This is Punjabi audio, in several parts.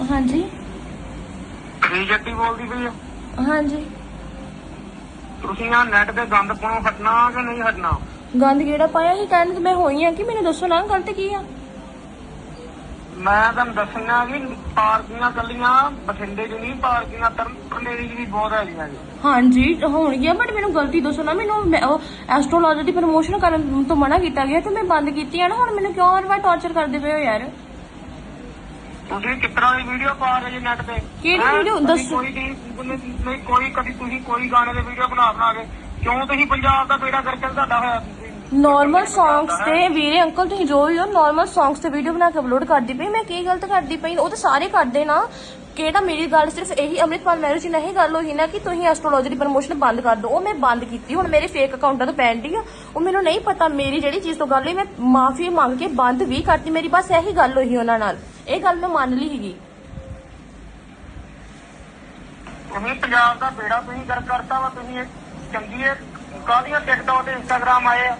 ਹਾਂਜੀ। ਕੀ ਜੱਟੀ ਬੋਲਦੀ ਪਈ ਆ? ਹਾਂਜੀ। ਤੁਸੀਂ ਆ ਨੈਟ ਤੇ ਗੰਦ ਪਾਉਣੋਂ ਹਟਣਾ ਕਿ ਨਹੀਂ ਹਟਣਾ? ਗੰਦ ਕਿਹੜਾ ਪਾਇਆ ਸੀ? ਕਹਿੰਦੇ ਤੇ ਮੈਂ ਹੋਈ ਆ ਕਿ ਮੈਨੂੰ ਦੱਸੋ ਨਾ ਗਲਤ ਕੀ ਆ? ਮੈਂ ਤੁਹਾਨੂੰ ਦੱਸਣਾ ਕਿ ਪਾਰਕੀਆਂ ਕੱਲੀਆਂ ਬਠਿੰਡੇ 'ਚ ਨਹੀਂ ਪਾਰਕੀਆਂ ਤਰਨੇਰੀ 'ਚ ਵੀ ਬਹੁਤ ਹੈਗੀਆਂ ਜੀ। ਹਾਂਜੀ ਹੋਣਗੀਆਂ ਬਟ ਮੈਨੂੰ ਗਲਤੀ ਦੱਸੋ ਨਾ ਮੈਨੂੰ ਮੈਂ ਉਹ ਐਸਟ੍ਰੋਲੋਜੀ ਦੀ ਪ੍ਰਮੋਸ਼ਨ ਕਰਨ ਤੋਂ ਮਨਾ ਕੀਤਾ ਗਿਆ ਤੇ ਮੈਂ ਬੰਦ ਕੀਤੀ ਆ ਨਾ ਹੁਣ ਮੈਨੂੰ ਕਿਉਂ ਹਰ ਵਾਰ ਟੌਰਚਰ ਕਰਦੇ ਪਏ ਹੋ ਯਾਰ? ਤੁਸੀਂ ਤਰ੍ਹਾਂ ਦੀ ਵੀਡੀਓ ਪਾ ਰਹੇ ਜੀ ਨੈਟ ਤੇ? ਕਿਹੜੀ ਹੈਂ? video? ਕਦੀ ਦੱਸੋ। ਕੋਈ ਨਹੀਂ ਨਹੀਂ ਕੋਈ ਕਦੀ ਤੁਸੀਂ ਕੋਈ ਗਾਣੇ ਦੇ ਵੀਡੀਓ ਬਣਾ ਬਣਾ ਕੇ ਕਿਉਂ ਤੁਸੀਂ ਪੰਜਾਬ ਦਾ ਬੇੜਾ ਕਰਕੇ ਤੁਹਾਡਾ ਹੋਇਆ? ਤੁਸੀਂ? ਨਾਰਮਲ ਸੌਂਗਸ ਤੇ ਵੀਰੇ ਅੰਕਲ ਤੁਸੀਂ ਜੋ ਵੀ ਹੋ ਨਾਰਮਲ ਸੌਂਗਸ ਤੇ ਵੀਡੀਓ ਬਣਾ ਕੇ ਅਪਲੋਡ ਕਰਦੀ ਪਈ। ਮੈਂ ਕੀ ਗਲਤ ਕਰਦੀ ਪਈ? ਉਹ ਤਾਂ ਸਾਰੇ ਕਰਦੇ ਨਾ। ਕਿਹੜਾ ਮੇਰੀ ਗੱਲ ਸਿਰਫ ਇਹੀ ਅੰਮ੍ਰਿਤਪਾਲ ਮੈਰਿਜ ਨਹੀਂ ਗੱਲ ਹੋਈ ਨਾ ਕਿ ਤੁਸੀਂ ਐਸਟ੍ਰੋਲੋਜੀ ਦੀ ਪ੍ਰਮੋਸ਼ਨ ਬੰਦ ਕਰ ਦਿਓ। ਉਹ ਮੈਂ ਬੰਦ ਕੀਤੀ। ਹੁਣ ਮੇਰੇ ਫੇਕ ਅਕਾਊਂਟਾਂ ਤੋਂ ਪੈਂਦੀ ਆ। ਉਹ ਮੈਨੂੰ ਨਹੀਂ ਪਤਾ ਮੇਰੀ ਜਿਹੜੀ ਚੀਜ਼ ਤੋਂ ਗੱਲ ਹੋਈ ਮੈਂ ਮਾਫੀ ਮੰਗ ਕੇ ਬੰਦ ਵੀ ਕਰਤੀ। ਮੇਰੀ ਬਸ ਇਹੀ ਗੱਲ ਹੋਈ ਉਹਨਾਂ ਨਾਲ। ਇਹ ਗੱਲ ਮੈਂ ਮੰਨ ਲਈ ਹੈਗੀ ਤੁਸੀਂ ਪੰਜਾਬ ਦਾ ਬੇੜਾ ਤੁਸੀਂ ਕਰ ਕਰਤਾ ਵਾ ਤੁਸੀਂ ਇਹ ਚੰਗੀ ਹੈ ਕਾਹਦੀਆਂ ਟਿਕਟੌਕ ਤੇ ਇੰਸਟਾਗ੍ਰਾਮ ਆਏ ਆ?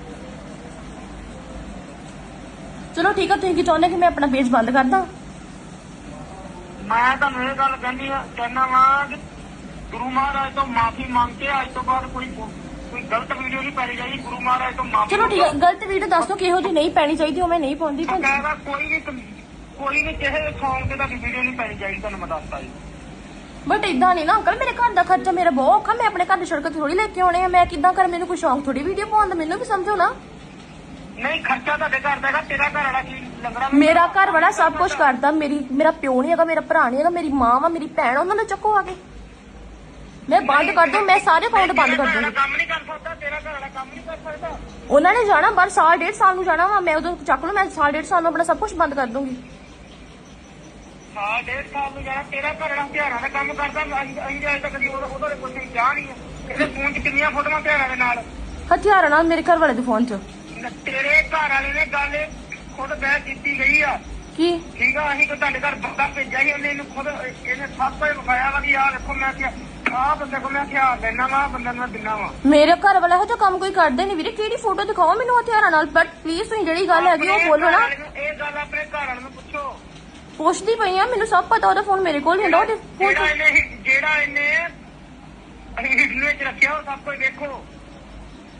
ਚਲੋ ਠੀਕ ਆ ਤੁਸੀਂ ਕੀ ਚਾਹੁੰਦੇ ਕਿ ਮੈਂ ਆਪਣਾ ਪੇਜ ਬੰਦ ਕਰ ਦਾਂ ਮੈਂ ਤੁਹਾਨੂੰ ਇਹ ਗੱਲ ਕਹਿੰਦੀ ਆ ਕਹਿਣਾ ਵਾ ਕਿ ਗੁਰੂ ਮਹਾਰਾਜ ਤੋਂ ਮਾਫੀ ਮੰਗ ਕੇ ਅੱਜ ਤੋਂ ਬਾਅਦ ਕੋਈ ਕੋਈ ਗਲਤ ਵੀਡੀਓ ਨਹੀਂ ਪਾਈ ਜਾਈ ਗੁਰੂ ਮਹਾਰਾਜ ਤੋਂ ਮਾਫੀ ਚਲੋ ਠੀਕ ਆ ਗਲਤ ਵੀਡੀਓ ਦੱਸ ਦਿਓ ਕਿਹੋ ਜਿਹੀ ਨਹੀਂ ਪੈਣੀ ਚਾਹੀਦੀ ਉਹ ਮੈਂ ਨਹੀਂ ਪਾਉਂਦੀ ਪਰ ਕੋਈ ਵੀ ਕੋਈ ਵੀ ਕਿਸੇ ਸੌਂਗ ਤੇ ਤੁਹਾਡੀ ਵੀਡੀਓ ਨਹੀਂ ਪਾਈ ਜਾਈ ਤੁਹਾਨੂੰ ਮੈਂ ਦੱਸਦਾ ਜੀ। ਬਟ ਇਦਾਂ ਨਹੀਂ ਨਾ ਅੰਕਲ ਮੇਰੇ ਘਰ ਦਾ ਖਰਚਾ ਮੇਰਾ ਬਹੁਤ ਔਖਾ ਮੈਂ ਆਪਣੇ ਘਰ ਦੀ ਸੜਕ ਥੋੜੀ ਲੈ ਕੇ ਆਉਣੇ ਆ ਮੈਂ ਕਿੱਦਾਂ ਕਰ ਮੈਨੂੰ ਕੋਈ ਸ਼ੌਂਕ ਥੋੜੀ ਵੀਡੀਓ ਪਾਉਣ ਦਾ ਮੈਨੂੰ ਵੀ ਸਮਝੋ ਨਾ। ਨਹੀਂ ਖਰਚਾ ਤੁਹਾਡੇ ਘਰ ਦਾ ਹੈਗਾ ਤੇਰਾ ਘਰ ਵਾਲਾ ਕੀ ਲੰਗੜਾ ਮੇਰਾ ਘਰ ਵਾਲਾ ਸਭ ਕੁਝ ਕਰਦਾ ਮੇਰੀ ਮੇਰਾ ਪਿਓ ਨਹੀਂ ਹੈਗਾ ਮੇਰਾ ਭਰਾ ਨਹੀਂ ਹੈਗਾ ਮੇਰੀ ਮਾਂ ਵਾ ਮੇਰੀ ਭੈਣ ਉਹਨਾਂ ਨੂੰ ਚੱਕੋ ਆ ਕੇ। ਮੈਂ ਬੰਦ ਕਰ ਦੂੰ ਮੈਂ ਸਾਰੇ ਅਕਾਊਂਟ ਬੰਦ ਕਰ ਦੂੰਗੀ ਕੰਮ ਨਹੀਂ ਕਰ ਸਕਦਾ ਤੇਰਾ ਘਰ ਵਾਲਾ ਕੰਮ ਨਹੀਂ ਕਰ ਸਕਦਾ। ਉਹਨਾਂ ਨੇ ਜਾਣਾ ਬਾਹਰ ਸਾਲ ਡੇਢ ਸਾਲ ਨੂੰ ਜਾਣਾ ਵਾ ਮੈਂ ਉਦੋਂ ਚੱਕ ਲੂ ਮੈਂ ਸਾਲ ਡੇਢ ਸਾਲ ਨੂੰ ਆਪਣਾ ਸਭ ਕੁਝ ਬੰਦ ਕਰ ਦੂੰਗੀ। ਸਾਲ ਡੇਢ ਸਾਲ ਨੂੰ ਜਾਣਾ ਤੇਰਾ ਘਰ ਵਾਲਾ ਹਥਿਆਰਾਂ ਦਾ ਕੰਮ ਕਰਦਾ ਅਸੀਂ ਅਸੀਂ ਅਜੇ ਤੱਕ ਕਦੀ ਉਹਦਾ ਉਹਦੇ ਕੋਲ ਕੋਈ ਚਾਹ ਨਹੀਂ ਹੈ। ਇਹਦੇ ਫੋਨ 'ਚ ਕਿੰਨੀਆਂ ਫੋਟੋਆਂ ਹਥਿਆਰਾਂ ਦੇ ਨਾਲ? ਹਥਿਆਰਾਂ ਨਾਲ ਮੇਰੇ ਘਰ ਵਾਲੇ ਦੇ ਫੋਨ 'ਚ। ਤੇਰੇ ਘਰ ਵਾਲੇ ਨੇ ਗੱਲ ਖੁਦ ਬਹਿ ਕੀਤੀ ਗਈ ਆ। ਕੀ? ਠੀਕ ਆ ਅਸੀਂ ਤਾਂ ਤੁਹਾਡੇ ਘਰ ਬੰਦਾ ਭੇਜਿਆ ਸੀ ਉਹਨੇ ਇਹਨੂੰ ਖੁਦ ਇਹਨੇ ਸਭ ਕੁਝ ਵਿਖਾਇਆ ਵਾ ਕਿ ਆਹ ਦੇਖੋ ਮੈਂ ਕਿਹਾ ਆਹ ਬੰਦੇ ਕੋਲ ਮੈਂ ਹਥਿਆਰ ਲੈਣਾ ਵਾ ਬੰਦਾ ਨੂੰ ਦਿੰਨਾ ਵਾ। ਮੇਰੇ ਘਰ ਵਾਲਾ ਇਹੋ ਜਿਹਾ ਕੰਮ ਕੋਈ ਕਰਦੇ ਨਹੀਂ ਵੀਰੇ ਕਿਹੜੀ ਫੋਟੋ ਦਿਖਾਓ ਮੈਨੂੰ ਹਥਿਆਰਾਂ ਨਾਲ? ਬਟ ਪਲੀਜ਼ ਤੁਸੀਂ ਜਿਹੜੀ ਗੱਲ ਹੈਗੀ ਉਹ ਬੋਲੋ ਨਾ ਇਹ ਗੱਲ ਆਪਣੇ ਘਰ ਵਾਲੇ ਨੂੰ ਪੁੱਛੋ। ਪੁੱਛਦੀ ਪਈ ਆ ਮੈਨੂੰ ਸਭ ਪਤਾ ਉਹਦਾ ਫੋਨ ਮੇਰੇ ਕੋਲ ਹੀ ਹੁੰਦਾ ਉਹਦੇ ਫੋਨ 'ਚ ਜਿਹੜਾ ਇਹਨੇ ਜਿਹੜਾ ਇਹਨੇ ਅਸੀਂ ਹਿੱਟਲੇ ਵਿੱਚ ਰੱਖਿਆ ਉਹ ਸਭ ਕੁਝ ਦੇਖੋ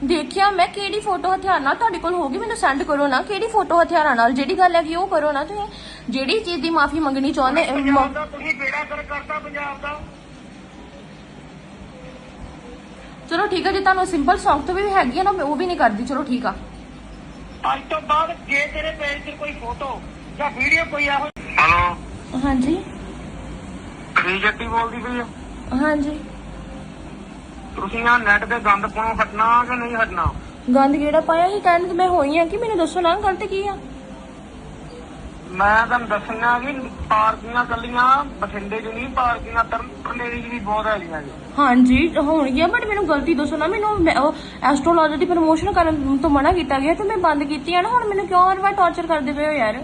ਦੇਖਿਆ ਮੈਂ ਕਿਹੜੀ ਫੋਟੋ ਹਥਿਆਰ ਨਾਲ ਤੁਹਾਡੇ ਕੋਲ ਹੋਗੀ ਮੈਨੂੰ ਸੈਂਡ ਕਰੋ ਨਾ ਕਿਹੜੀ ਫੋਟੋ ਹਥਿਆਰਾਂ ਨਾਲ ਜਿਹੜੀ ਗੱਲ ਹੈਗੀ ਉਹ ਕਰੋ ਨਾ ਤੁਸੀਂ। ਜਿਹੜੀ ਚੀਜ਼ ਦੀ ਮਾਫੀ ਮੰਗਣੀ ਚਾਹੁੰਦੇ ਦਾ ਤੁਸੀਂ ਬੇੜਾ ਕਰ ਕਰਤਾ ਪੰਜਾਬ ਦਾ। ਚਲੋ ਠੀਕ ਹੈ ਜੇ ਤੁਹਾਨੂੰ ਸਿੰਪਲ ਸੌਂਗ ਤੋਂ ਵੀ ਹੈਗੀ ਆ ਨਾ ਮੈਂ ਉਹ ਵੀ ਨਹੀਂ ਕਰਦੀ ਚਲੋ ਠੀਕ ਆ। ਅੱਜ ਤੋਂ ਬਾਅਦ ਜੇ ਤੇਰੇ ਪੇਜ ਤੇ ਕੋਈ ਫੋਟੋ ਜਾਂ ਵੀਡੀਓ ਕੋਈ ਇਹੋ ਹਲੋ ਹਾਂਜੀ। ਕੀ ਜੱਟੀ ਬੋਲਦੀ ਪਈ ਆ? ਹਾਂਜੀ। ਤੁਸੀਂ ਆ ਨੈਟ ਤੇ ਗੰਦ ਪਾਉਣੋਂ ਹਟਣਾ ਕਿ ਨਹੀਂ ਹਟਣਾ? ਗੰਦ ਕਿਹੜਾ ਪਾਇਆ ਸੀ? ਕਹਿੰਦੇ ਤੇ ਮੈਂ ਹੋਈ ਆ ਕਿ ਮੈਨੂੰ ਦੱਸੋ ਨਾ ਗਲਤ ਕੀ ਆ? ਮੈਂ ਤੁਹਾਨੂੰ ਦੱਸਣਾ ਕਿ ਪਾਰਕੀਆਂ ਕੱਲੀਆਂ ਬਠਿੰਡੇ 'ਚ ਨਹੀਂ ਪਾਰਕੀਆਂ ਤਰਨੇਰੀ 'ਚ ਵੀ ਬਹੁਤ ਹੈਗੀਆਂ ਜੀ। ਹਾਂਜੀ ਹੋਣਗੀਆਂ ਬਟ ਮੈਨੂੰ ਗਲਤੀ ਦੱਸੋ ਨਾ ਮੈਨੂੰ ਐਸਟ੍ਰੋਲੋਜੀ ਦੀ ਪ੍ਰਮੋਸ਼ਨ ਕਰਨ ਤੋਂ ਮਨਾ ਕੀਤਾ ਗਿਆ ਤੇ ਮੈਂ ਬੰਦ ਕੀਤੀ ਆ ਨਾ ਹੁਣ ਮੈਨੂੰ ਕਿਉਂ ਹਰ ਵਾਰ ਟੌਰਚਰ ਕਰਦੇ ਪਏ ਹੋ ਯਾਰ?